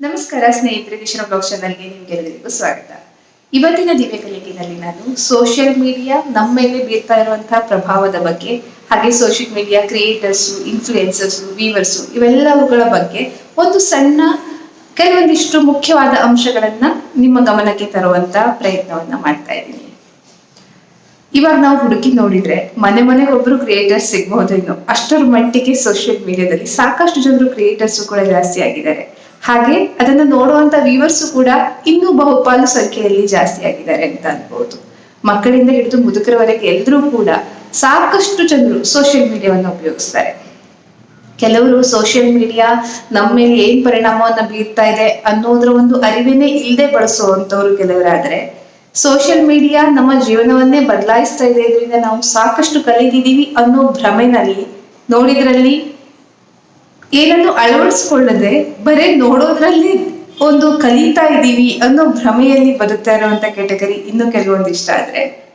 ನಮಸ್ಕಾರ, ಸ್ನೇಹಿತರೆ. ದಿಶಾ ಬ್ಲಾಗ್ ಚಾನಲ್ಗೆ ನಿಮ್ಗೆಲ್ಲರಿಗೂ ಸ್ವಾಗತ. ಇವತ್ತಿನ ದಿವ್ಯ ಕಲಿಕೆಯಲ್ಲಿ ನಾನು ಸೋಷಿಯಲ್ ಮೀಡಿಯಾ ನಮ್ಮ ಮೇಲೆ ಬೀರ್ತಾ ಇರುವಂತಹ ಪ್ರಭಾವದ ಬಗ್ಗೆ, ಹಾಗೆ social media creators influencers viewers ಇವೆಲ್ಲವುಗಳ ಬಗ್ಗೆ ಒಂದು ಸಣ್ಣ, ಕೆಲವೊಂದಿಷ್ಟು ಮುಖ್ಯವಾದ ಅಂಶಗಳನ್ನ ನಿಮ್ಮ ಗಮನಕ್ಕೆ ತರುವಂತ ಪ್ರಯತ್ನವನ್ನ ಮಾಡ್ತಾ ಇದ್ದೀನಿ. ಇವಾಗ ನಾವು ಹುಡುಕಿ ನೋಡಿದ್ರೆ ಮನೆ ಮನೆಗೆ ಒಬ್ರು ಕ್ರಿಯೇಟರ್ಸ್ ಸಿಗ್ಬಹುದೇನೋ ಅಷ್ಟರ ಮಟ್ಟಿಗೆ ಸೋಷಿಯಲ್ ಮೀಡಿಯಾದಲ್ಲಿ ಸಾಕಷ್ಟು ಜನರು ಕ್ರಿಯೇಟರ್ಸ್ ಕೂಡ ಜಾಸ್ತಿ ಆಗಿದ್ದಾರೆ. ಹಾಗೆ ಅದನ್ನು ನೋಡುವಂತ ವ್ಯೂವರ್ಸ್ ಕೂಡ ಇನ್ನೂ ಬಹುಪಾಲು ಸಂಖ್ಯೆಯಲ್ಲಿ ಜಾಸ್ತಿ ಆಗಿದ್ದಾರೆ ಅಂತ ಅನ್ಬೋದು. ಮಕ್ಕಳಿಂದ ಹಿಡಿದು ಮುದುಕರವರೆಗೆ ಎಲ್ಲರೂ ಕೂಡ ಸಾಕಷ್ಟು ಜನರು ಸೋಷಿಯಲ್ ಮೀಡಿಯಾವನ್ನು ಉಪಯೋಗಿಸ್ತಾರೆ. ಕೆಲವರು ಸೋಷಿಯಲ್ ಮೀಡಿಯಾ ನಮ್ಮ ಮೇಲೆ ಏನ್ ಪರಿಣಾಮವನ್ನು ಬೀರ್ತಾ ಇದೆ ಅನ್ನೋದ್ರ ಒಂದು ಅರಿವೇನೆ ಇಲ್ಲದೆ ಬಳಸುವಂತವ್ರು ಕೆಲವರಾದ್ರೆ ಸೋಷಿಯಲ್ ಮೀಡಿಯಾ ನಮ್ಮ ಜೀವನವನ್ನೇ ಬದಲಾಯಿಸ್ತಾ ಇದೆ ಇದರಿಂದ ನಾವು ಸಾಕಷ್ಟು ಕಲಿತಿದ್ದೀವಿ ಅನ್ನೋ ಭ್ರಮೆನಲ್ಲಿ, ನೋಡಿದ್ರಲ್ಲಿ ಏನನ್ನು ಅಳವಡಿಸ್ಕೊಳ್ಳದೆ ಬರೇ ನೋಡೋದ್ರಲ್ಲಿ ಒಂದು ಕಲಿತಾ ಇದ್ದೀವಿ ಅನ್ನೋ ಭ್ರಮೆಯಲ್ಲಿ ಬದುಕ್ತಾ ಇರುವಂತ ಕೆಟಗರಿ ಇನ್ನು ಕೆಲವೊಂದಿಷ್ಟ ಆದ್ರೆ,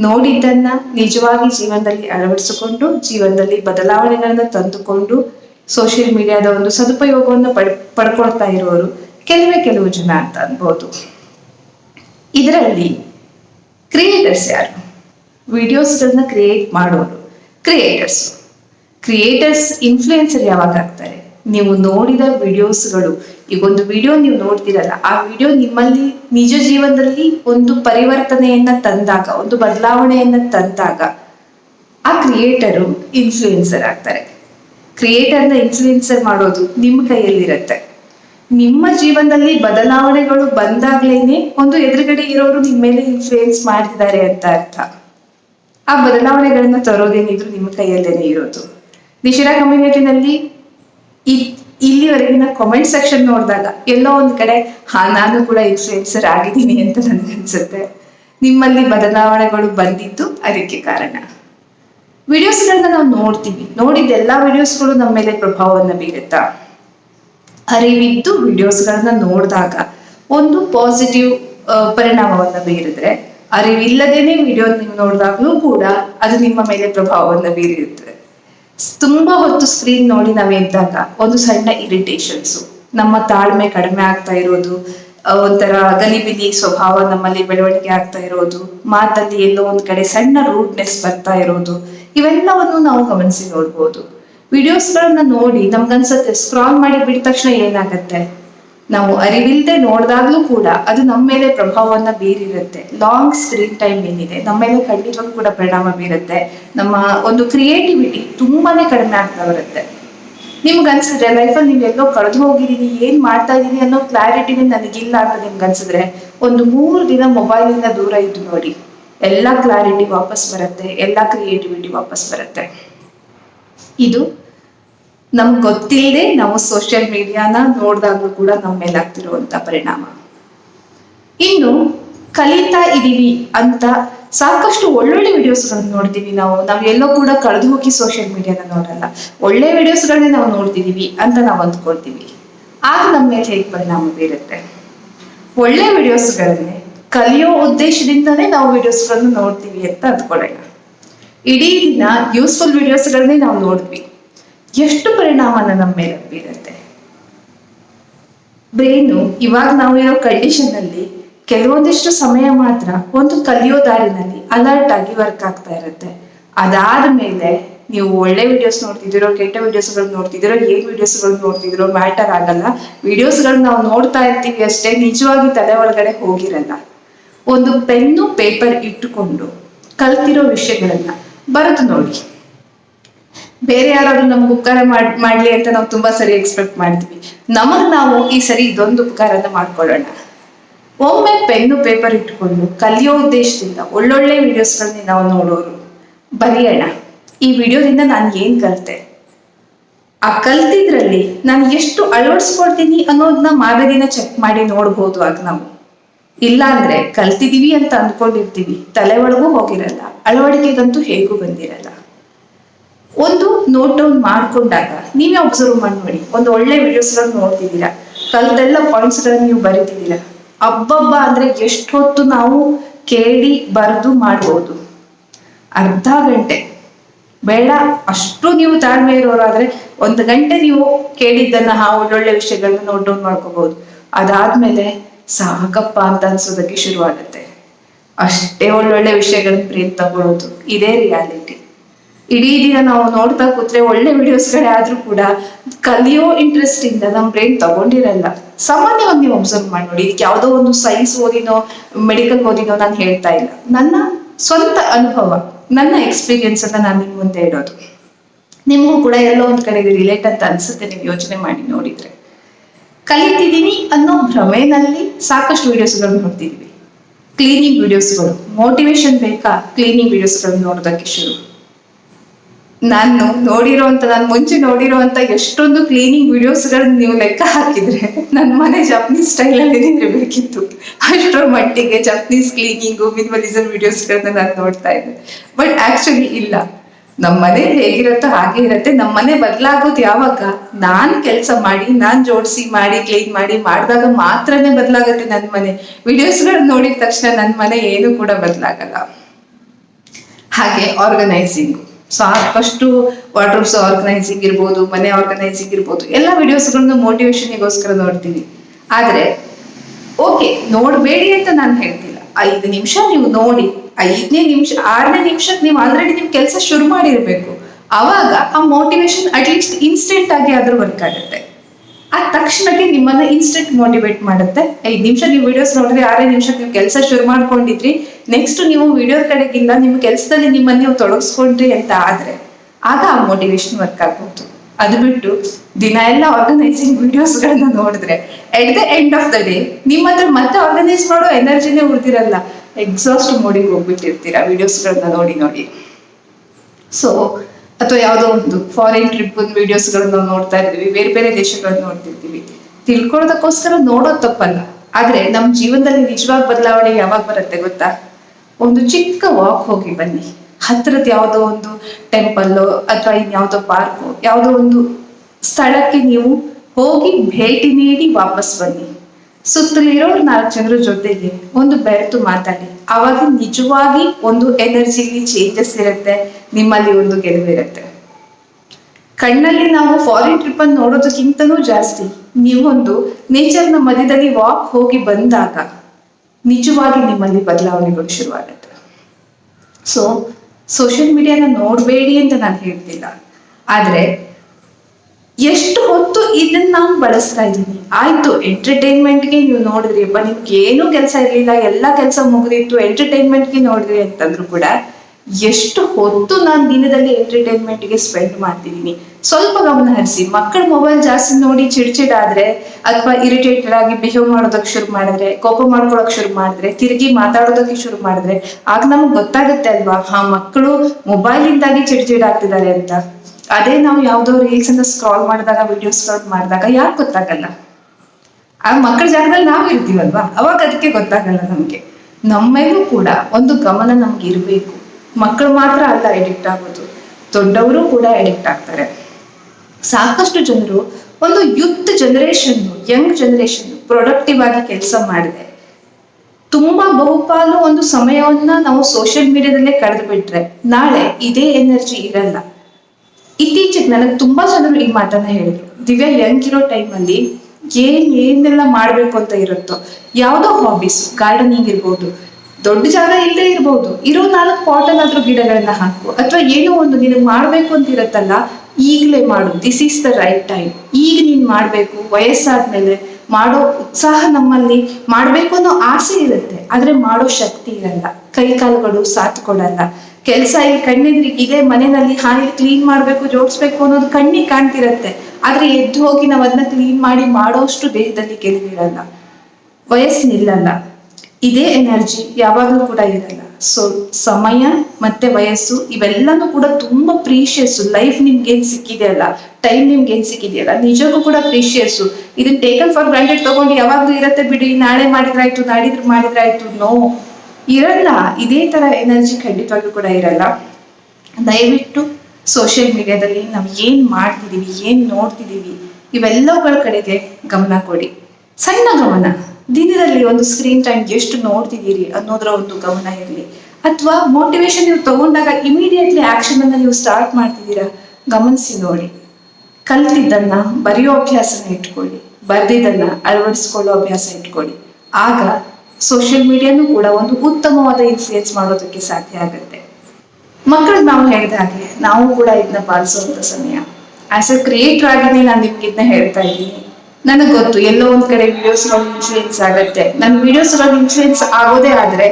ನೋಡಿದ್ದನ್ನ ನಿಜವಾಗಿ ಜೀವನದಲ್ಲಿ ಅಳವಡಿಸಿಕೊಂಡು, ಜೀವನದಲ್ಲಿ ಬದಲಾವಣೆಗಳನ್ನ ತಂದುಕೊಂಡು ಸೋಷಿಯಲ್ ಮೀಡಿಯಾದ ಒಂದು ಸದುಪಯೋಗವನ್ನು ಪಡ್, ಪಡ್ಕೊಳ್ತಾ ಇರೋರು ಕೆಲವೇ ಕೆಲವು ಜನ ಅಂತ ಅನ್ಬೋದು. ಇದರಲ್ಲಿ ಕ್ರಿಯೇಟರ್ಸ್ ಯಾರು? ವಿಡಿಯೋಸ್ಗಳನ್ನ ಕ್ರಿಯೇಟ್ ಮಾಡೋರು. ಕ್ರಿಯೇಟರ್ಸ್ ಕ್ರಿಯೇಟರ್ಸ್ ಇನ್ಫ್ಲುಯೆನ್ಸರ್ ಯಾವಾಗ ಆಗ್ತಾರೆ? ನೀವು ನೋಡಿದ ವಿಡಿಯೋಸ್ಗಳು ಈಗ ಒಂದು ವಿಡಿಯೋ ನೀವು ನೋಡ್ತಿರಲ್ಲ, ಆ ವಿಡಿಯೋ ನಿಮ್ಮಲ್ಲಿ ನಿಜ ಜೀವನದಲ್ಲಿ ಒಂದು ಪರಿವರ್ತನೆಯನ್ನ ತಂದಾಗ, ಒಂದು ಬದಲಾವಣೆಯನ್ನ ತಂದಾಗ, ಆ ಕ್ರಿಯೇಟರು ಇನ್ಫ್ಲುಯೆನ್ಸರ್ ಆಗ್ತಾರೆ. ಕ್ರಿಯೇಟರ್ನ ಇನ್ಫ್ಲುಯೆನ್ಸರ್ ಮಾಡೋದು ನಿಮ್ಮ ಕೈಯಲ್ಲಿರುತ್ತೆ. ನಿಮ್ಮ ಜೀವನದಲ್ಲಿ ಬದಲಾವಣೆಗಳು ಬಂದಾಗ್ಲೇನೆ ಒಂದು ಎದುರುಗಡೆ ಇರೋರು ನಿಮ್ಮ ಮೇಲೆ ಇನ್ಫ್ಲುಯೆನ್ಸ್ ಮಾಡ್ತಿದ್ದಾರೆ ಅಂತ ಅರ್ಥ. ಆ ಬದಲಾವಣೆಗಳನ್ನ ತರೋದೇನಿದ್ರು ನಿಮ್ಮ ಕೈಯಲ್ಲೇನೆ ಇರೋದು. ದಿಶಿರಾ ಕಮ್ಯುನಿಟಿನಲ್ಲಿ ಇಲ್ಲಿವರೆಗಿನ ಕಾಮೆಂಟ್ ಸೆಕ್ಷನ್ ನೋಡಿದಾಗ ಎಲ್ಲೋ ಒಂದು ಕಡೆ, ಹಾ, ನಾನು ಕೂಡ ಇನ್ಫ್ಲೂಯೆನ್ಸರ್ ಆಗಿದ್ದೀನಿ ಅಂತ ನನ್ಗನ್ಸುತ್ತೆ ನಿಮ್ಮಲ್ಲಿ ಬದಲಾವಣೆಗಳು ಬಂದಿದ್ದು ಅದಕ್ಕೆ ಕಾರಣ. ವಿಡಿಯೋಸ್ಗಳನ್ನ ನಾವು ನೋಡ್ತೀವಿ. ನೋಡಿದ ಎಲ್ಲಾ ವಿಡಿಯೋಸ್ಗಳು ನಮ್ಮ ಮೇಲೆ ಪ್ರಭಾವವನ್ನು ಬೀರುತ್ತಾ? ಅರಿವಿದ್ದು ವಿಡಿಯೋಸ್ಗಳನ್ನ ನೋಡಿದಾಗ ಒಂದು ಪಾಸಿಟಿವ್ ಪರಿಣಾಮವನ್ನು ಬೀರಿದ್ರೆ, ಅರಿವಿಲ್ಲದೇನೆ ವಿಡಿಯೋ ನೀವು ನೋಡಿದಾಗ್ಲೂ ಕೂಡ ಅದು ನಿಮ್ಮ ಮೇಲೆ ಪ್ರಭಾವವನ್ನು ಬೀರಿರುತ್ತದೆ ತುಂಬಾ ಹೊತ್ತು ಸ್ಕ್ರೀನ್ ನೋಡಿ ನಾವಿದ್ದಾಗ ಒಂದು ಸಣ್ಣ ಇರಿಟೇಷನ್ಸ್ ನಮ್ಮ ತಾಳ್ಮೆ ಕಡಿಮೆ ಆಗ್ತಾ ಇರೋದು ಒಂಥರ ಗಲಿಬಿಲಿ ಸ್ವಭಾವ ನಮ್ಮಲ್ಲಿ ಬೆಳವಣಿಗೆ ಆಗ್ತಾ ಇರೋದು, ಮಾತಲ್ಲಿ ಎಲ್ಲೋ ಒಂದ್ ಕಡೆ ಸಣ್ಣ ರೂಡ್ನೆಸ್ ಬರ್ತಾ ಇರೋದು, ಇವೆಲ್ಲವನ್ನು ನಾವು ಗಮನಿಸಿ ನೋಡ್ಬೋದು. ವಿಡಿಯೋಸ್ಗಳನ್ನ ನೋಡಿ ನಮ್ಗನ್ಸತ್ತೆ ಸ್ಕ್ರಾಲ್ ಮಾಡಿ ಬಿಟ್ಟ ತಕ್ಷಣ ಏನಾಗತ್ತೆ? ನಾವು ಅರಿವಿಲ್ಲದೆ ನೋಡಿದಾಗ್ಲೂ ಕೂಡ ಅದು ನಮ್ಮ ಮೇಲೆ ಪ್ರಭಾವವನ್ನ ಬೀರಿರುತ್ತೆ. ಲಾಂಗ್ ಸ್ಕ್ರೀನ್ ಟೈಮ್ ಏನಿದೆ, ನಮ್ಮ ಮೇಲೆ ಖಂಡಿತವಾಗ್ಲೂ ಕೂಡ ಪರಿಣಾಮ ಬೀರುತ್ತೆ. ನಮ್ಮ ಒಂದು ಕ್ರಿಯೇಟಿವಿಟಿ ತುಂಬಾನೇ ಕಡಿಮೆ ಆಗ್ತಾ ಬರುತ್ತೆ. ನಿಮ್ಗೆ ಅನ್ಸಿದ್ರೆ ಲೈಫಲ್ಲಿ ಎಲ್ಲೋ ಕಳೆದು ಹೋಗಿದೀನಿ ಏನ್ ಮಾಡ್ತಾ ಇದ್ದೀನಿ ಅನ್ನೋ ಕ್ಲಾರಿಟಿನೇ ನನಗಿಲ್ಲ ಅಂತ ನಿಮ್ಗೆ ಅನ್ಸಿದ್ರೆ ಒಂದು ಮೂರು ದಿನ ಮೊಬೈಲ್ ಇಂದ ದೂರ ಇದ್ದು ನೋಡಿ, ಎಲ್ಲಾ ಕ್ಲಾರಿಟಿ ವಾಪಸ್ ಬರುತ್ತೆ, ಎಲ್ಲಾ ಕ್ರಿಯೇಟಿವಿಟಿ ವಾಪಸ್ ಬರುತ್ತೆ. ಇದು ನಮ್ಗೆ ಗೊತ್ತಿಲ್ಲದೆ ನಾವು ಸೋಷಿಯಲ್ ಮೀಡಿಯಾನ ನೋಡಿದಾಗ್ಲೂ ಕೂಡ ನಮ್ಮ ಮೇಲೆ ಆಗ್ತಿರುವಂತ ಪರಿಣಾಮ. ಇನ್ನು ಕಲಿತಾ ಇದೀವಿ ಅಂತ ಸಾಕಷ್ಟು ಒಳ್ಳೊಳ್ಳೆ ವಿಡಿಯೋಸ್ಗಳನ್ನ ನೋಡ್ತೀವಿ ನಾವು. ನಾವು ಎಲ್ಲೋ ಕೂಡ ಕಳೆದು ಹೋಗಿ ಸೋಷಿಯಲ್ ಮೀಡಿಯಾನ ನೋಡಲ್ಲ. ಒಳ್ಳೆ ವಿಡಿಯೋಸ್ಗಳನ್ನೇ ನಾವು ನೋಡ್ತಿದ್ದೀವಿ ಅಂತ ನಾವು ಅಂದ್ಕೊಳ್ತೀವಿ. ಆಗ ನಮ್ಮ ಮೇಲೆ ಹೇಗೆ ಪರಿಣಾಮ ಬೀರುತ್ತೆ? ಒಳ್ಳೆ ವಿಡಿಯೋಸ್ಗಳನ್ನೇ ಕಲಿಯೋ ಉದ್ದೇಶದಿಂದನೇ ನಾವು ವಿಡಿಯೋಸ್ಗಳನ್ನ ನೋಡ್ತೀವಿ ಅಂತ ಅಂದ್ಕೊಳ್ಳೋಣ ಇಡೀ ದಿನ ಯೂಸ್ಫುಲ್ ವಿಡಿಯೋಸ್ಗಳನ್ನೇ ನಾವು ನೋಡಿದ್ವಿ. ಎಷ್ಟು ಪರಿಣಾಮನ ನಮ್ಮ ಮೇಲೆ ಬೀರುತ್ತೆ? ಬ್ರೈನು, ಇವಾಗ ನಾವು ಇರೋ ಕಂಡೀಷನ್ ಅಲ್ಲಿ ಕೆಲವೊಂದಿಷ್ಟು ಸಮಯ ಮಾತ್ರ ಒಂದು ಕಲಿಯೋ ದಾರಿನಲ್ಲಿ ಅಲರ್ಟ್ ಆಗಿ ವರ್ಕ್ ಆಗ್ತಾ ಇರುತ್ತೆ. ಅದಾದ ಮೇಲೆ ನೀವು ಒಳ್ಳೆ ವಿಡಿಯೋಸ್ ನೋಡ್ತಿದ್ದೀರೋ, ಕೆಟ್ಟ ವಿಡಿಯೋಸ್ಗಳು ನೋಡ್ತಿದ್ದೀರೋ, ಏನ್ ವಿಡಿಯೋಸ್ಗಳು ನೋಡ್ತಿದ್ದೀರೋ ಮ್ಯಾಟರ್ ಆಗಲ್ಲ. ವಿಡಿಯೋಸ್ಗಳನ್ನ ನಾವು ನೋಡ್ತಾ ಇರ್ತೀವಿ ಅಷ್ಟೇ, ನಿಜವಾಗಿ ತಲೆ ಒಳಗಡೆ ಹೋಗಿರಲ್ಲ. ಒಂದು ಪೆನ್ನು ಪೇಪರ್ ಇಟ್ಟುಕೊಂಡು ಕಲ್ತಿರೋ ವಿಷಯಗಳನ್ನ ಬರೆದು ನೋಡಿ. ಬೇರೆ ಯಾರಾದ್ರೂ ನಮ್ಗೆ ಉಪಕಾರ ಮಾಡ್, ಮಾಡ್ಲಿ ಅಂತ ನಾವು ತುಂಬಾ ಸರಿ ಎಕ್ಸ್ಪೆಕ್ಟ್ ಮಾಡ್ತೀವಿ. ನಮಗ್ ನಾವು ಈ ಸರಿ ಇದೊಂದು ಉಪಕಾರನ ಮಾಡ್ಕೊಳ್ಳೋಣ. ಒಮ್ಮೆ ಪೆನ್ನು ಪೇಪರ್ ಇಟ್ಕೊಂಡು ಕಲಿಯೋ ಉದ್ದೇಶದಿಂದ ಒಳ್ಳೊಳ್ಳೆ ವಿಡಿಯೋಸ್ಗಳನ್ನ ನಾವು ನೋಡೋರು, ಬರೆಯೋಣ. ಈ ವಿಡಿಯೋದಿಂದ ನಾನು ಏನ್ ಕಲಿತೆ? ಆ ಕಲ್ತಿದ್ರಲ್ಲಿ ನಾನು ಎಷ್ಟು ಅಳವಡಿಸ್ಕೊಳ್ತೀನಿ ಅನ್ನೋದನ್ನ ದಿನ ಚೆಕ್ ಮಾಡಿ ನೋಡ್ಬೋದು ಆಗ ನಾವು. ಇಲ್ಲ ಅಂದ್ರೆ ಕಲ್ತಿದೀವಿ ಅಂತ ಅಂದ್ಕೊಂಡಿರ್ತೀವಿ, ತಲೆ ಒಳಗೂ ಹೋಗಿರಲ್ಲ, ಅಳವಡಿಕೆಗಂತೂ ಹೇಗೂ ಬಂದಿರಲ್ಲ. ಒಂದು ನೋಟ್ ಡೌನ್ ಮಾಡ್ಕೊಂಡಾಗ ನೀವೇ ಅಬ್ಸರ್ವ್ ಮಾಡಿ ನೋಡಿ. ಒಂದು ಒಳ್ಳೆ ವಿಡಿಯೋಸ್ ನೋಡ್ತಿದ್ದೀರಾ. ಕಲ್ದೆಲ್ಲ ಪಾಯಿಂಟ್ಸ್ ಗಳನ್ನ ನೀವು ಬರೀತಿದ್ದೀರಾ. ಹಬ್ಬಬ್ಬ ಅಂದ್ರೆ ಎಷ್ಟು ಹೊತ್ತು ನಾವು ಕೇಳಿ ಬರೆದು ಮಾಡ್ಬೋದು. ಅರ್ಧ ಗಂಟೆ. ಬೇಡ, ಅಷ್ಟು ನೀವು ತಾಳ್ಮೆ ಇರೋರಾದ್ರೆ ಒಂದು ಗಂಟೆ ನೀವು ಕೇಳಿದ್ದನ್ನ ಆ ಒಳ್ಳೊಳ್ಳೆ ವಿಷಯಗಳನ್ನ ನೋಟ್ ಡೌನ್ ಮಾಡ್ಕೋಬಹುದು ಅದಾದ್ಮೇಲೆ ಸಾಕಪ್ಪ ಅಂತ ಅನ್ಸೋದಕ್ಕೆ ಶುರುವಾಗುತ್ತೆ. ಅಷ್ಟೇ ಒಳ್ಳೊಳ್ಳೆ ವಿಷಯಗಳನ್ನ ಪ್ರೇಮ್ ತಗೊಳ್ಳೋದು ಇದೇ ರಿಯಾಲಿಟಿ ಇಡೀ ದಿನ ನಾವು ನೋಡ್ತಾ ಕೂತ್ರೆ ಒಳ್ಳೆ ವಿಡಿಯೋಸ್ಗಳೇ ಆದ್ರೂ ಕೂಡ ಕಲಿಯೋ ಇಂಟ್ರೆಸ್ಟ್ ಇಂದ ನಮ್ ಬ್ರೈನ್ ತಗೊಂಡಿರಲ್ಲ. ಸಾಮಾನ್ಯವಾಗಿ ನೀವು ಅಬ್ಸರ್ವ್ ಮಾಡಿ ನೋಡಿ, ಇದಕ್ಕೆ ಯಾವುದೋ ಒಂದು ಸೈನ್ಸ್ ಓದಿನೋ ಮೆಡಿಕಲ್ ಓದಿನೋ ನಾನು ಹೇಳ್ತಾ ಇಲ್ಲ. ನನ್ನ ಸ್ವಂತ ಅನುಭವ, ನನ್ನ ಎಕ್ಸ್ಪೀರಿಯನ್ಸ್ ಅನ್ನ ನಾನು ನಿಮ್ ಮುಂದೆ ಇಡೋದು ನಿಮಗೂ ಕೂಡ ಎಲ್ಲೋ ಒಂದ್ ಕಡೆಗೆ ರಿಲೇಟ್ ಅಂತ ಅನ್ಸುತ್ತೆ ನೀವು ಯೋಚನೆ ಮಾಡಿ ನೋಡಿದ್ರೆ. ಕಲಿತಿದ್ದೀನಿ ಅನ್ನೋ ಭ್ರಮೆನಲ್ಲಿ ಸಾಕಷ್ಟು ವಿಡಿಯೋಸ್ಗಳನ್ನು ನೋಡ್ತಿದೀವಿ. ಕ್ಲೀನಿಂಗ್ ವಿಡಿಯೋಸ್ಗಳು ಮೋಟಿವೇಶನ್ ಬೇಕಾ? ಕ್ಲೀನಿಂಗ್ ವಿಡಿಯೋಸ್ಗಳನ್ನು ನೋಡೋದಕ್ಕೆ ಶುರು. ನಾನು ನೋಡಿರೋಂತ ನಾನು ಮುಂಚೆ ನೋಡಿರೋಂತ ಎಷ್ಟೊಂದು ಕ್ಲೀನಿಂಗ್ ವಿಡಿಯೋಸ್ ಗಳನ್ನ ನೀವು ಲೆಕ್ಕ ಹಾಕಿದ್ರೆ ನನ್ನ ಮನೆ ಜಪನೀಸ್ ಸ್ಟೈಲ್ ಅಲ್ಲಿ ಇರಬೇಕಿತ್ತು ಅಷ್ಟರ ಮಟ್ಟಿಗೆ ಜಪನೀಸ್ ಕ್ಲೀನಿಂಗು ಮಿನಿಮಲಿಸಮ್ ವಿಡಿಯೋಸ್ಗಳನ್ನ ನಾನು ನೋಡ್ತಾ ಇದ್ದೆ. ಬಟ್ ಆಕ್ಚುಲಿ ಇಲ್ಲ. ನಮ್ಮ ಮನೆ ಹೇಗಿರುತ್ತೋ ಹಾಗೆ ಇರುತ್ತೆ. ನಮ್ಮ ಮನೆ ಬದಲಾಗೋದು ಯಾವಾಗ? ನಾನ್ ಕೆಲಸ ಮಾಡಿ, ನಾನ್ ಜೋಡಿಸಿ ಮಾಡಿ ಕ್ಲೀನ್ ಮಾಡಿ ಮಾಡಿದಾಗ ಮಾತ್ರನೇ ಬದಲಾಗುತ್ತೆ ನನ್ನ ಮನೆ. ವಿಡಿಯೋಸ್ ಗಳನ್ನ ನೋಡಿದ ತಕ್ಷಣ ನನ್ನ ಮನೆ ಏನು ಕೂಡ ಬದಲಾಗಲ್ಲ. ಹಾಗೆ ಆರ್ಗನೈಸಿಂಗ್ ಸಾಕಷ್ಟು ವಾಟ್ರೂಪ್ಸ್ ಆರ್ಗನೈಸಿಂಗ್ ಇರ್ಬೋದು, ಮನೆ ಆರ್ಗನೈಸಿಂಗ್ ಇರ್ಬೋದು, ಎಲ್ಲ ವಿಡಿಯೋಸ್ಗಳನ್ನು ಮೋಟಿವೇಶನ್ಗೋಸ್ಕರ ನೋಡ್ತೀವಿ ಆದ್ರೆ ಓಕೆ ನೋಡಬೇಡಿ ಅಂತ ನಾನು ಹೇಳ್ತಿಲ್ಲ. ಐದು ನಿಮಿಷ ನೀವು ನೋಡಿ, ಐದನೇ ನಿಮಿಷ, ಆರನೇ ನಿಮಿಷಕ್ಕೆ ನೀವು ಆಲ್ರೆಡಿ ನಿಮ್ಮ ಕೆಲಸ ಶುರು ಮಾಡಿರ್ಬೇಕು. ಅವಾಗ ಆ ಮೋಟಿವೇಶನ್ ಅಟ್ಲೀಸ್ಟ್ ಇನ್ಸ್ಟೆಂಟ್ ಆಗಿ ಆದ್ರೂ ವರ್ಕ್ ಆಗುತ್ತೆ. ಆ ತಕ್ಷಣಕ್ಕೆ ನಿಮ್ಮನ್ನ ಇನ್ಸ್ಟೆಂಟ್ ಮೋಟಿವೇಟ್ ಮಾಡುತ್ತೆ. ಐದು ನಿಮಿಷ ನೀವು ವಿಡಿಯೋಸ್ ನೋಡಿದ್ರೆ ಆರೇ ನಿಮಿಷಕ್ಕೆ ನೀವು ಕೆಲಸ ಶುರು ಮಾಡ್ಕೊಂಡಿದ್ರಿ ನೆಕ್ಸ್ಟ್ ನೀವು ವಿಡಿಯೋ ಕಡೆಗಿಂದ ನಿಮ್ಮ ಕೆಲಸದಲ್ಲಿ ನಿಮ್ಮನ್ನು ನೀವು ತೊಡಗಿಸ್ಕೊಂಡ್ರಿ ಅಂತ ಆದ್ರೆ, ಆಗ ಆ ಮೋಟಿವೇಶನ್ ವರ್ಕ್ ಆಗ್ಬಹುದು ಅದು ಬಿಟ್ಟು ದಿನ ಎಲ್ಲ ಆರ್ಗನೈಸಿಂಗ್ ವಿಡಿಯೋಸ್ಗಳನ್ನ ನೋಡಿದ್ರೆ at the end of the day ನಿಮ್ಮ ಹತ್ರ ಮತ್ತೆ ಆರ್ಗನೈಸ್ ಮಾಡೋ ಎನರ್ಜಿನೇ ಉಳಿದಿರಲ್ಲ. ಎಕ್ಸಾಸ್ಟ್ ಮೋಡಿಗೆ ಹೋಗ್ಬಿಟ್ಟಿರ್ತೀರಾ ವಿಡಿಯೋಸ್ಗಳನ್ನ ನೋಡಿ ನೋಡಿ. ಸೊ ಅಥವಾ ಯಾವುದೋ ಒಂದು ಫಾರಿನ್ ಟ್ರಿಪ್ ವಿಡಿಯೋಸ್ ಗಳನ್ನ ನೋಡ್ತಾ ಇರ್ತೀವಿ, ಬೇರೆ ಬೇರೆ ದೇಶಗಳನ್ನ ನೋಡ್ತಿರ್ತೀವಿ. ತಿಳ್ಕೊಳ್ಳೋದಕ್ಕೋಸ್ಕರ ನೋಡೋದು ತಪ್ಪಲ್ಲ. ಆದ್ರೆ ನಮ್ಮ ಜೀವನದಲ್ಲಿ ನಿಜವಾಗ್ ಬದಲಾವಣೆ ಯಾವಾಗ ಬರುತ್ತೆ ಗೊತ್ತಾ? ಒಂದು ಚಿಕ್ಕ ವಾಕ್ ಹೋಗಿ ಬನ್ನಿ. ಹತ್ರದ ಯಾವುದೋ ಒಂದು ಟೆಂಪಲ್ ಅಥವಾ ಇನ್ಯಾವುದೋ ಪಾರ್ಕ್ ಯಾವುದೋ ಒಂದು ಸ್ಥಳಕ್ಕೆ ನೀವು ಹೋಗಿ ಭೇಟಿ ನೀಡಿ ವಾಪಸ್ ಬನ್ನಿ. ಸುತ್ತಲೂ ಸುತ್ತಲಿರೋ ನಾಲ್ಕು ಜನರ ಜೊತೆಗೆ ಒಂದು ಬೆರೆತು ಮಾತಾಡಿ. ಅವಾಗ ನಿಜವಾಗಿ ಒಂದು ಎನರ್ಜಿಲಿ ಚೇಂಜಸ್ ಇರುತ್ತೆ, ನಿಮ್ಮಲ್ಲಿ ಒಂದು ಗೆಲುವಿರುತ್ತೆ ಕಣ್ಣಲ್ಲಿ ನಾವು ಫಾರಿನ್ ಟ್ರಿಪ್ ಅನ್ನು ನೋಡೋದಕ್ಕಿಂತನೂ ಜಾಸ್ತಿ, ನೀವೊಂದು ನೇಚರ್ನ ಮಧ್ಯದಲ್ಲಿ ವಾಕ್ ಹೋಗಿ ಬಂದಾಗ ನಿಜವಾಗಿ ನಿಮ್ಮಲ್ಲಿ ಬದಲಾವಣೆಗಳು ಶುರುವಾಗುತ್ತೆ. ಸೊ ಸೋಷಿಯಲ್ ಮೀಡಿಯಾನ ನೋಡಬೇಡಿ ಅಂತ ನಾನು ಹೇಳ್ತಿಲ್ಲ. ಆದ್ರೆ, ಎಷ್ಟು ಹೊತ್ತು ಇದನ್ನ ನಾನು ಬಳಸ್ತಾ ಇದ್ದೀನಿ? ಆಯ್ತು ಎಂಟರ್ಟೈನ್ಮೆಂಟ್ಗೆ ನೀವು ನೋಡಿದ್ರಿ, ಅಪ್ಪ, ನಿಮ್ಗೆ ಏನೂ ಕೆಲಸ ಇರಲಿಲ್ಲ, ಎಲ್ಲ ಕೆಲಸ ಮುಗಿದಿತ್ತು ಎಂಟರ್ಟೈನ್ಮೆಂಟ್ಗೆ ನೋಡಿದ್ರಿ ಅಂತಂದ್ರು ಕೂಡ, ಎಷ್ಟು ಹೊತ್ತು ನಾನು ದಿನದಲ್ಲಿ ಎಂಟರ್ಟೈನ್ಮೆಂಟ್ಗೆ ಸ್ಪೆಂಡ್ ಮಾಡ್ತಿದ್ದೀನಿ? ಸ್ವಲ್ಪ ಗಮನ ಹರಿಸಿ, ಮಕ್ಕಳ ಮೊಬೈಲ್ ಜಾಸ್ತಿ ನೋಡಿ ಚಿಡ್ಚಿಡಾದ್ರೆ ಅಥವಾ ಇರಿಟೇಟೆಡ್ ಆಗಿ ಬಿಹೇವ್ ಮಾಡೋದಕ್ಕೆ ಶುರು ಮಾಡಿದ್ರೆ, ಕೋಪ ಮಾಡ್ಕೊಳಕ್ ಶುರು ಮಾಡಿದ್ರೆ, ತಿರುಗಿ ಮಾತಾಡೋದಕ್ಕೆ ಶುರು ಮಾಡಿದ್ರೆ, ಆಗ ನಮ್ಗೆ ಗೊತ್ತಾಗುತ್ತೆ ಅಲ್ವಾ, ಹಾ, ಮಕ್ಕಳು ಮೊಬೈಲ್ ಇಂದಾಗಿ ಚಿಡ್ಚಿಡ್ ಆಗ್ತಿದ್ದಾರೆ ಅಂತ. ಅದೇ ನಾವು ಯಾವ್ದೋ ರೀಲ್ಸ್ ಅಂತ ಸ್ಕ್ರಾಲ್ ಮಾಡಿದಾಗ ವಿಡಿಯೋಸ್ ಮಾಡಿದಾಗ ಯಾಕೆ ಗೊತ್ತಾಗಲ್ಲ. ಆ ಮಕ್ಕಳ ಜಾಗದಲ್ಲಿ ನಾವು ಇರ್ತೀವಲ್ವಾ? ಅವಾಗ ಅದಕ್ಕೆ ಗೊತ್ತಾಗಲ್ಲ ನಮ್ಗೆ. ನಮ್ಮೇಲೂ ಕೂಡ ಒಂದು ಗಮನ ನಮ್ಗೆ ಇರಬೇಕು. ಮಕ್ಕಳು ಮಾತ್ರ ಅಲ್ಲ ಎಡಿಕ್ಟ್ ಆಗೋದು. ದೊಡ್ಡವರು ಕೂಡ ಎಡಿಕ್ಟ್ ಆಗ್ತಾರೆ. ಸಾಕಷ್ಟು ಜನರು ಒಂದು youth generation young generation productive ಆಗಿ ಕೆಲಸ ಮಾಡಿದೆ. ತುಂಬಾ ಬಹುಪಾಲು ಒಂದು ಸಮಯವನ್ನ ನಾವು ಸೋಷಿಯಲ್ ಮೀಡಿಯಾದಲ್ಲೇ ಕಳೆದು ಬಿಟ್ರೆ ನಾಳೆ ಇದೇ ಎನರ್ಜಿ ಇರಲ್ಲ. ಇತ್ತೀಚೆಗೆ ನನಗೆ ತುಂಬಾ ಜನರು ಈ ಮಾತನ್ನ ಹೇಳಿದ್ರು. ದಿವ್ಯಾ ಯಂಗ್ ಇರೋ ಟೈಮಲ್ಲಿ ಏನ್, ಏನೆಲ್ಲ ಮಾಡ್ಬೇಕು ಅಂತ ಇರುತ್ತೋ, ಯಾವ್ದೋ ಹಾಬೀಸ್ ಗಾರ್ಡನಿಂಗ್ ಇರ್ಬೋದು, ದೊಡ್ಡ ಜಾಗ ಇಲ್ಲದೆ ಇರ್ಬೋದು, ಇರೋ ನಾಲ್ಕು ಪಾಟಲ್ ಆದ್ರೂ ಗಿಡಗಳನ್ನ ಹಾಕು, ಅಥವಾ ಏನೋ ಒಂದು ನಿನಗೆ ಮಾಡ್ಬೇಕು ಅಂತ ಇರತ್ತಲ್ಲ ಈಗಲೇ ಮಾಡು. This is the right time ಈಗ ನೀನು ಮಾಡಬೇಕು, ವಯಸ್ಸಾದ್ಮೇಲೆ ಮಾಡೋ ಉತ್ಸಾಹ ನಮ್ಮಲ್ಲಿ ಮಾಡಬೇಕು ಅನ್ನೋ ಆಸೆ ಇರುತ್ತೆ. ಆದರೆ ಮಾಡೋ ಶಕ್ತಿ ಇರಲ್ಲ. ಕೈ ಕಾಲುಗಳು ಸಾಥ್ ಕೊಡಲ್ಲ ಕೆಲಸ ಇಲ್ಲಿ ಕಣ್ಣೆದ್ರಿಗೆ ಇದೆ ಮನೆಯಲ್ಲಿ ಹಾನಿ ಕ್ಲೀನ್ ಮಾಡಬೇಕು, ಜೋಡಿಸ್ಬೇಕು ಅನ್ನೋದು ಕಣ್ಣಿಗೆ ಕಾಣ್ತಿರತ್ತೆ. ಆದರೆ ಎದ್ದು ಹೋಗಿ ನಾವು ಅದನ್ನ ಕ್ಲೀನ್ ಮಾಡಿ ಮಾಡೋಷ್ಟು ದೇಹದಲ್ಲಿ ಗೆಲುವಿರಲ್ಲ. ವಯಸ್ಸು ನಿಲ್ಲಲ್ಲ ಇದೇ ಎನರ್ಜಿ ಯಾವಾಗಲೂ ಕೂಡ ಇರಲ್ಲ. ಸೊ ಸಮಯ ಮತ್ತೆ ವಯಸ್ಸು ಇವೆಲ್ಲನೂ ಕೂಡ ತುಂಬಾ ಪ್ರೀಶಿಯಸ್ ಲೈಫ್ ನಿಮ್ಗೆ ಏನ್ ಸಿಕ್ಕಿದೆ ಅಲ್ಲ? ಟೈಮ್ ನಿಮ್ಗೆ ಏನ್ ಸಿಕ್ಕಿದೆಯಲ್ಲ ನಿಜಕ್ಕೂ ಕೂಡ ಪ್ರೀಶಿಯಸ್ ಇದನ್ನ ಟೇಕನ್ ಫಾರ್ ಗ್ರಾಂಟೆಡ್ ತಗೊಂಡು ಯಾವಾಗ್ಲೂ ಇರತ್ತೆ ಬಿಡಿ. ನಾಳೆ ಮಾಡಿದ್ರಾಯ್ತು, ನಾಡಿದ್ರು ಮಾಡಿದ್ರಾಯ್ತು. ನೋ ಇರಲ್ಲ. ಇದೇ ತರ ಎನರ್ಜಿ ಖಂಡಿತವಾಗ್ಲೂ ಕೂಡ ಇರಲ್ಲ. ದಯವಿಟ್ಟು ಸೋಷಿಯಲ್ ಮೀಡಿಯಾದಲ್ಲಿ ನಾವು ಏನ್ ಮಾಡ್ತಿದೀವಿ, ಏನ್ ನೋಡ್ತಿದೀವಿ, ಇವೆಲ್ಲವುಗಳ ಕಡೆಗೆ ಗಮನ ಕೊಡಿ. ಸಣ್ಣ ಗಮನ. ದಿನದಲ್ಲಿ ಒಂದು ಸ್ಕ್ರೀನ್ ಟೈಮ್ ಎಷ್ಟು ನೋಡ್ತಿದ್ದೀರಿ ಅನ್ನೋದ್ರ ಒಂದು ಗಮನ ಇರಲಿ. ಅಥವಾ ಮೋಟಿವೇಶನ್ ನೀವು ತಗೊಂಡಾಗ ಇಮಿಡಿಯೇಟ್ಲಿ ಆಕ್ಷನ್ ಅನ್ನ ನೀವು ಸ್ಟಾರ್ಟ್ ಮಾಡ್ತಿದ್ದೀರಾ? ಗಮನಿಸಿ ನೋಡಿ. ಕಲ್ತಿದ್ದನ್ನ ಬರೆಯೋ ಅಭ್ಯಾಸನ ಇಟ್ಕೊಳ್ಳಿ. ಬರೆದಿದ್ದನ್ನ ಅಳವಡಿಸ್ಕೊಳ್ಳೋ ಅಭ್ಯಾಸ ಇಟ್ಕೊಳ್ಳಿ. ಆಗ ಸೋಷಿಯಲ್ ಮೀಡಿಯಾನು ಕೂಡ ಒಂದು ಉತ್ತಮವಾದ ಇನ್ಫ್ಲೂಯೆನ್ಸ್ ಮಾಡೋದಕ್ಕೆ ಸಾಧ್ಯ ಆಗುತ್ತೆ. ಮಕ್ಕಳು ನಾವು ಹೇಳಿದ ಹಾಗೆ, ನಾವು ಕೂಡ ಇದನ್ನ ಪಾಲಿಸುವಂತ ಸಮಯ. ಆಸ್ ಅ ಕ್ರಿಯೇಟರ್ ಆಗಿನೇ ನಾನು ನಿಮ್ಗೆ ಇದನ್ನ ಹೇಳ್ತಾ ಇದ್ದೀನಿ. ನನಗೆ ಗೊತ್ತು, ಎಲ್ಲೋ ಒಂದ್ ಕಡೆ ವಿಡಿಯೋಸ್ ಇನ್ಫ್ಲೂಯೆನ್ಸ್ ಆಗುತ್ತೆ. ನನ್ ವಿಡಿಯೋಸ್ ಇನ್ಫ್ಲೂಯೆನ್ಸ್ ಆಗೋದೇ ಆದ್ರೆ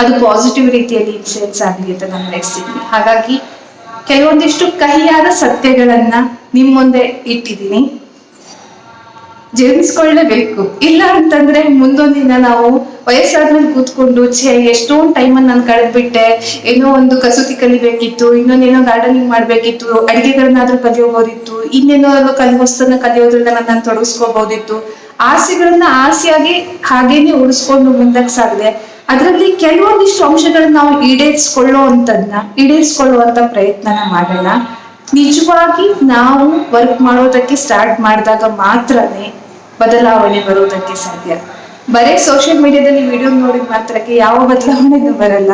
ಅದು ಪಾಸಿಟಿವ್ ರೀತಿಯಲ್ಲಿ ಇನ್ಫ್ಲೂಯೆನ್ಸ್ ಆಗಲಿ ಅಂತ ನಾನು ಬಯಸ್ತಿದ್ದೀನಿ. ಹಾಗಾಗಿ, ಕೆಲವೊಂದಿಷ್ಟು ಕಹಿಯಾದ ಸತ್ಯಗಳನ್ನ ನಿಮ್ ಮುಂದೆ ಇಟ್ಟಿದ್ದೀನಿ. ಜೀರ್ಣಿಸ್ಕೊಳ್ಳೇಬೇಕು ಇಲ್ಲ ಅಂತಂದ್ರೆ ದಿನ ನಾವು ವಯಸ್ಸಾದ್ಮೇಲೆ ಕೂತ್ಕೊಂಡು, ಛೇ, ಎಷ್ಟೊಂದು ಟೈಮನ್ನು ನಾನು ಕಳೆದ್ಬಿಟ್ಟೆ, ಏನೋ ಒಂದು ಕಸೂತಿ ಕಲಿಬೇಕಿತ್ತು, ಇನ್ನೊಂದೇನೋ ಗಾರ್ಡನಿಂಗ್ ಮಾಡ್ಬೇಕಿತ್ತು, ಅಡಿಗೆಗಳನ್ನಾದ್ರೂ ಕಲಿಯೋಬೋದಿತ್ತು ಇನ್ನೇನೋ ಒಂದು ಕಲಿ ವಸ್ತುನ ಕಲಿಯೋದ್ರಿಂದ ನಾನು ತೊಡಗಿಸ್ಕೋಬಹುದಿತ್ತು. ಆಸೆಗಳನ್ನ ಆಸೆಯಾಗಿ ಹಾಗೇನೆ ಉಳಿಸ್ಕೊಂಡು ಮುಂದಕ್ಕೆ ಸಾಗಿದೆ. ಅದರಲ್ಲಿ ಕೆಲವೊಂದಿಷ್ಟು ಅಂಶಗಳನ್ನ ನಾವು ಈಡೇರಿಸ್ಕೊಳ್ಳೋ ಅಂತದ್ನ ಈಡೇರಿಸ್ಕೊಳ್ಳುವಂತ ಪ್ರಯತ್ನನ ಮಾಡೋಣ. ನಿಜವಾಗಿ ನಾವು ವರ್ಕ್ ಮಾಡೋದಕ್ಕೆ ಸ್ಟಾರ್ಟ್ ಮಾಡಿದಾಗ ಮಾತ್ರನೇ ಬದಲಾವಣೆ ಬರೋದಕ್ಕೆ ಸಾಧ್ಯ. ಬರೀ ಸೋಷಿಯಲ್ ಮೀಡಿಯಾದಲ್ಲಿ ವಿಡಿಯೋ ನೋಡಿದ ಮಾತ್ರಕ್ಕೆ ಯಾವ ಬದಲಾವಣೆನೂ ಬರಲ್ಲ.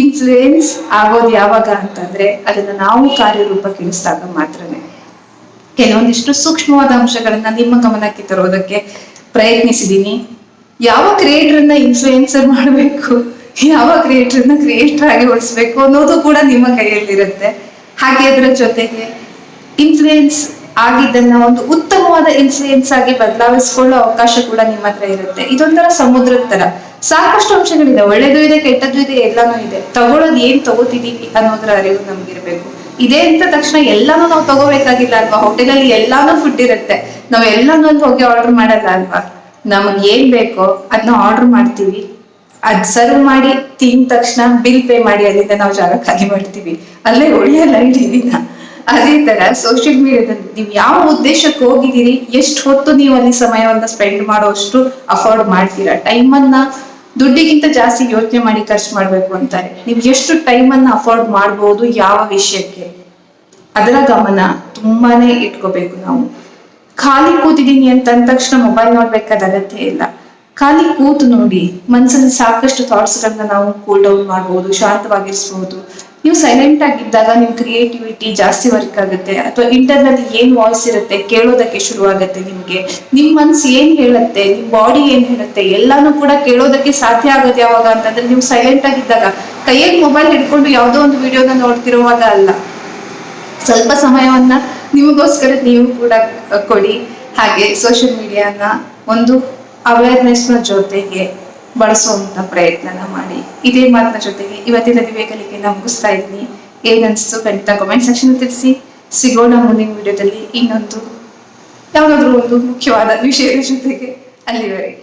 ಇನ್ಫ್ಲೂಯೆನ್ಸ್ ಆಗೋದು ಯಾವಾಗ ಅಂತಂದ್ರೆ ಅದನ್ನ ನಾವು ಕಾರ್ಯರೂಪಕ್ಕೆ ಇಳಿಸಿದಾಗ ಮಾತ್ರನೇ. ಕೆಲವೊಂದಿಷ್ಟು ಸೂಕ್ಷ್ಮವಾದ ಅಂಶಗಳನ್ನ ನಿಮ್ಮ ಗಮನಕ್ಕೆ ತರೋದಕ್ಕೆ ಪ್ರಯತ್ನಿಸಿದ್ದೀನಿ ಯಾವ ಕ್ರಿಯೇಟರ್ನ ಇನ್ಫ್ಲೂಯೆನ್ಸರ್ ಮಾಡಬೇಕು, ಯಾವ ಕ್ರಿಯೇಟರ್ನ ಕ್ರಿಯೇಟರ್ ಆಗಿ ಉಳಿಸ್ಬೇಕು ಅನ್ನೋದು ಕೂಡ ನಿಮ್ಮ ಕೈಯಲ್ಲಿರುತ್ತೆ. ಹಾಗೆ ಅದರ ಜೊತೆಗೆ ಇನ್ಫ್ಲೂಯೆನ್ಸ್ ಆಗಿದ್ದನ್ನ ಒಂದು ಉತ್ತಮವಾದ ಇನ್ಫ್ಲೂಯೆನ್ಸ್ ಆಗಿ ಬದಲಾವಿಸಿಕೊಳ್ಳೋ ಅವಕಾಶ ಕೂಡ ನಿಮ್ಮ ಹತ್ರ ಇರುತ್ತೆ. ಇದೊಂಥರ ಸಮುದ್ರದ ತರ ಸಾಕಷ್ಟು ಅಂಶಗಳಿದೆ. ಒಳ್ಳೇದು ಇದೆ, ಕೆಟ್ಟದ್ದು ಇದೆ, ಎಲ್ಲಾನು ಇದೆ. ತಗೊಳ್ಳೋದು ಏನ್ ತಗೋತಿದೀವಿ ಅನ್ನೋದ್ರ ಅರಿವು ನಮ್ಗಿರ್ಬೇಕು. ಇದೇ ಅಂತ ತಕ್ಷಣ ಎಲ್ಲಾನು ನಾವು ತಗೋಬೇಕಾಗಿಲ್ಲ ಅಲ್ವಾ? ಹೋಟೆಲ್ ಅಲ್ಲಿ ಎಲ್ಲಾನು ಫುಡ್ ಇರುತ್ತೆ. ನಾವ್ ಎಲ್ಲಾನು ಅಲ್ಲಿ ಹೋಗಿ ಆರ್ಡರ್ ಮಾಡಲ್ಲ ಅಲ್ವಾ? ನಮಗ್ ಏನ್ ಬೇಕೋ ಅದನ್ನ ಆರ್ಡರ್ ಮಾಡ್ತೀವಿ. ಅದ್ ಸರ್ವ್ ಮಾಡಿ ತಿಂದ ತಕ್ಷಣ ಬಿಲ್ ಪೇ ಮಾಡಿ ಅಲ್ಲಿಂದ ನಾವು ಜಾಗ ಖಾಲಿ ಮಾಡ್ತೀವಿ ಅಲ್ಲೇ ಉಳಿಯಲ್ಲ ಲೈಟ್ ದಿನ ಅದೇ ತರ ಸೋಷಿಯಲ್ ಮೀಡಿಯಾದಲ್ಲಿ ನೀವು ಯಾವ ಉದ್ದೇಶಕ್ಕೆ ಹೋಗಿದ್ದೀರಿ, ಎಷ್ಟು ಹೊತ್ತು ನೀವು ಅಲ್ಲಿ ಸಮಯವನ್ನ ಸ್ಪೆಂಡ್ ಮಾಡೋಷ್ಟು ಅಫೋರ್ಡ್ ಮಾಡ್ತೀರಾ? ಟೈಮನ್ನ ದುಡ್ಡಿಗಿಂತ ಜಾಸ್ತಿ ಯೋಚನೆ ಮಾಡಿ ಖರ್ಚು ಮಾಡ್ಬೇಕು ಅಂತಾರೆ. ನೀವು ಎಷ್ಟು ಟೈಮನ್ನ ಅಫೋರ್ಡ್ ಮಾಡ್ಬೋದು ಯಾವ ವಿಷಯಕ್ಕೆ? ಅದರ ಗಮನ ತುಂಬಾನೇ ಇಟ್ಕೋಬೇಕು ನಾವು. ಖಾಲಿ ಕೂತಿದ್ದೀನಿ ಅಂತ ಅಂದ ತಕ್ಷಣ ಮೊಬೈಲ್ ನೋಡ್ಬೇಕಾದ ಅಗತ್ಯ ಇಲ್ಲ. ಖಾಲಿ ಕೂತು ನೋಡಿ ಮನಸ್ಸಲ್ಲಿ ಸಾಕಷ್ಟು ಥಾಟ್ಸ್ ಗಳನ್ನ ನಾವು ಕೂಲ್ ಡೌನ್ ಮಾಡಬಹುದು ಶಾಂತವಾಗಿರಿಸಬಹುದು ನೀವು ಸೈಲೆಂಟ್ ಆಗಿದ್ದಾಗ ನಿಮ್ ಕ್ರಿಯೇಟಿವಿಟಿ ಜಾಸ್ತಿ ವರ್ಕ್ ಆಗುತ್ತೆ. ಅಥವಾ ಇಂಟರ್ನಲ್ ಏನ್ ವಾಯ್ಸ್ ಇರುತ್ತೆ ಕೇಳೋದಕ್ಕೆ ಶುರು ಆಗುತ್ತೆ ನಿಮ್ಗೆ. ನಿಮ್ ಮನ್ಸ್ ಏನ್ ಹೇಳುತ್ತೆ, ನಿಮ್ ಬಾಡಿ ಏನ್ ಹೇಳುತ್ತೆ ಎಲ್ಲಾನು ಕೂಡ ಕೇಳೋದಕ್ಕೆ ಸಾಧ್ಯ ಆಗೋದು ಯಾವಾಗ ಅಂತಂದ್ರೆ ನೀವು ಸೈಲೆಂಟ್ ಆಗಿದ್ದಾಗ ಕೈಯಲ್ಲಿ ಮೊಬೈಲ್ ಹಿಡ್ಕೊಂಡು ಯಾವ್ದೋ ಒಂದು ವಿಡಿಯೋನ ನೋಡ್ತಿರುವಾಗ ಅಲ್ಲ. ಸ್ವಲ್ಪ ಸಮಯವನ್ನ ನಿಮಗೋಸ್ಕರ ನೀವು ಕೂಡ ಕೊಡಿ. ಹಾಗೆ ಸೋಷಿಯಲ್ ಮೀಡಿಯಾನ ಒಂದು ಅವೇರ್ನೆಸ್ನ ಜೊತೆಗೆ ಬಳಸುವಂತ ಪ್ರಯತ್ನನ ಮಾಡಿ. ಇದೇ ಮಾತಿನ ಜೊತೆಗೆ ಇವತ್ತಿನ ದಿವೇಕಲಿಕೆನ ಮುಗಿಸ್ತಾ ಇದ್ದೀನಿ. ಏನನ್ಸ್ತು ಖಂಡಿತ ಕಮೆಂಟ್ ಸೆಕ್ಷನ್ ತಿಳಿಸಿ. ಸಿಗೋಣ ಮುಂದಿನ ವಿಡಿಯೋದಲ್ಲಿ ಇನ್ನೊಂದು, ಯಾವುದಾದ್ರೂ ಒಂದು ಮುಖ್ಯವಾದ ವಿಷಯದ ಜೊತೆಗೆ ಅಲ್ಲಿವರೆಗೆ.